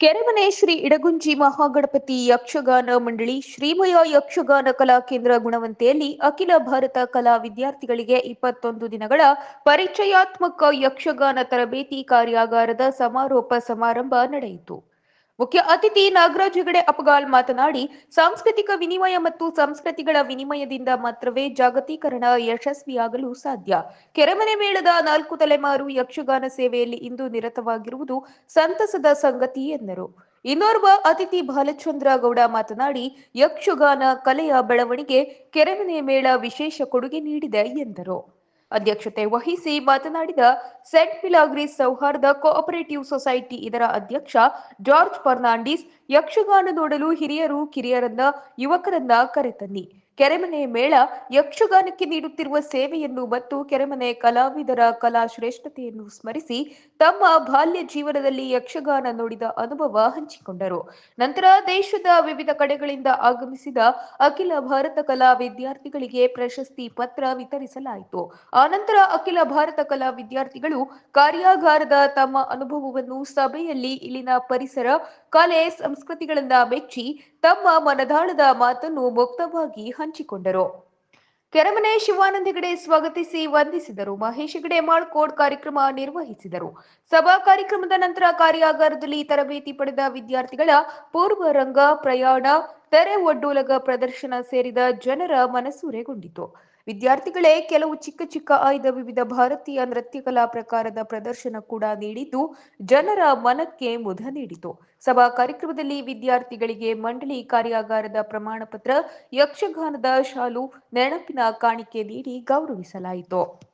ಕೆರೆಮನೆ ಶ್ರೀ ಇಡಗುಂಜಿ ಮಹಾಗಣಪತಿ ಯಕ್ಷಗಾನ ಮಂಡಳಿ, ಶ್ರೀಮಯ ಯಕ್ಷಗಾನ ಕಲಾ ಕೇಂದ್ರ ಗುಣವಂತೆಯಲ್ಲಿ ಅಖಿಲ ಭಾರತ ಕಲಾ ವಿದ್ಯಾರ್ಥಿಗಳಿಗೆ ಇಪ್ಪತ್ತೊಂದು ದಿನಗಳ ಪರಿಚಯಾತ್ಮಕ ಯಕ್ಷಗಾನ ತರಬೇತಿ ಕಾರ್ಯಾಗಾರದ ಸಮಾರೋಪ ಸಮಾರಂಭ ನಡೆಯಿತು. ಮುಖ್ಯ ಅತಿಥಿ ನಾಗರಾಜ್ ಹೆಗಡೆ ಅಪಗಾಲ್ ಮಾತನಾಡಿ, ಸಾಂಸ್ಕೃತಿಕ ವಿನಿಮಯ ಮತ್ತು ಸಂಸ್ಕೃತಿಗಳ ವಿನಿಮಯದಿಂದ ಮಾತ್ರವೇ ಜಾಗತೀಕರಣ ಯಶಸ್ವಿಯಾಗಲು ಸಾಧ್ಯ. ಕೆರೆಮನೆ ಮೇಳದ ನಾಲ್ಕು ತಲೆಮಾರು ಯಕ್ಷಗಾನ ಸೇವೆಯಲ್ಲಿ ಇಂದು ನಿರತವಾಗಿರುವುದು ಸಂತಸದ ಸಂಗತಿ ಎಂದರು. ಇನ್ನೋರ್ವ ಅತಿಥಿ ಬಾಲಚಂದ್ರ ಗೌಡ ಮಾತನಾಡಿ, ಯಕ್ಷಗಾನ ಕಲೆಯ ಬೆಳವಣಿಗೆ ಕೆರೆಮನೆ ಮೇಳ ವಿಶೇಷ ಕೊಡುಗೆ ನೀಡಿದೆ ಎಂದರು. ಅಧ್ಯಕ್ಷತೆ ವಹಿಸಿ ಮಾತನಾಡಿದ ಸೆಂಟ್ ಪಿಲಾಗ್ರಿಸ್ ಸೌಹಾರ್ದ ಕೋಆಪರೇಟಿವ್ ಸೊಸೈಟಿ ಇದರ ಅಧ್ಯಕ್ಷ ಜಾರ್ಜ್ ಫರ್ನಾಂಡಿಸ್ ಯಕ್ಷಗಾನ ನೋಡಲು ಹಿರಿಯರು ಕಿರಿಯರನ್ನ ಯುವಕರನ್ನ ಕರೆತನ್ನಿ. ಕೆರೆಮನೆ ಮೇಳ ಯಕ್ಷಗಾನಕ್ಕೆ ನೀಡುತ್ತಿರುವ ಸೇವೆಯನ್ನು ಮತ್ತು ಕೆರೆಮನೆ ಕಲಾವಿದರ ಕಲಾ ಶ್ರೇಷ್ಠತೆಯನ್ನು ಸ್ಮರಿಸಿ ತಮ್ಮ ಬಾಲ್ಯ ಜೀವನದಲ್ಲಿ ಯಕ್ಷಗಾನ ನೋಡಿದ ಅನುಭವ ಹಂಚಿಕೊಂಡರು. ನಂತರ ದೇಶದ ವಿವಿಧ ಕಡೆಗಳಿಂದ ಆಗಮಿಸಿದ ಅಖಿಲ ಭಾರತ ಕಲಾ ವಿದ್ಯಾರ್ಥಿಗಳಿಗೆ ಪ್ರಶಸ್ತಿ ಪತ್ರ ವಿತರಿಸಲಾಯಿತು. ಆನಂತರ ಅಖಿಲ ಭಾರತ ಕಲಾ ವಿದ್ಯಾರ್ಥಿಗಳು ಕಾರ್ಯಾಗಾರದ ತಮ್ಮ ಅನುಭವವನ್ನು ಸಭೆಯಲ್ಲಿ ಇಲ್ಲಿನ ಪರಿಸರ ಕಲೆ ಸಂಸ್ಕೃತಿಗಳನ್ನ ಮೆಚ್ಚಿ ತಮ್ಮ ಮನದಾಳದ ಮಾತನ್ನು ಮುಕ್ತವಾಗಿ ಹಂಚಿಕೊಂಡರು. ಕೆರೆಮನೆ ಶಿವಾನಂದ ಹೆಗಡೆ ಸ್ವಾಗತಿಸಿ ವಂದಿಸಿದರು. ಮಹೇಶ್ ಹೆಗಡೆ ಮಾಳ್ಕೋಡ್ ಕಾರ್ಯಕ್ರಮ ನಿರ್ವಹಿಸಿದರು. ಸಭಾ ಕಾರ್ಯಕ್ರಮದ ನಂತರ ಕಾರ್ಯಾಗಾರದಲ್ಲಿ ತರಬೇತಿ ಪಡೆದ ವಿದ್ಯಾರ್ಥಿಗಳ ಪೂರ್ವ ರಂಗ ಪ್ರಯಾಣ, ತೆರೆ ಒಡ್ಡೂಲಗ ಪ್ರದರ್ಶನ ಸೇರಿದ ಜನರ ಮನಸೂರೆಗೊಂಡಿತು. ವಿದ್ಯಾರ್ಥಿಗಳೇ ಕೆಲವು ಚಿಕ್ಕ ಚಿಕ್ಕ ಆಯ್ದ ವಿವಿಧ ಭಾರತೀಯ ನೃತ್ಯ ಕಲಾ ಪ್ರಕಾರದ ಪ್ರದರ್ಶನ ಕೂಡ ನೀಡಿದ್ದು ಜನರ ಮನಕ್ಕೆ ಮುದ ನೀಡಿತು. ಸಭಾ ಕಾರ್ಯಕ್ರಮದಲ್ಲಿ ವಿದ್ಯಾರ್ಥಿಗಳಿಗೆ ಮಂಡಳಿ ಕಾರ್ಯಾಗಾರದ ಪ್ರಮಾಣ ಪತ್ರ ಯಕ್ಷಗಾನದ ಶಾಲು, ನೆನಪಿನ ಕಾಣಿಕೆ ನೀಡಿ ಗೌರವಿಸಲಾಯಿತು.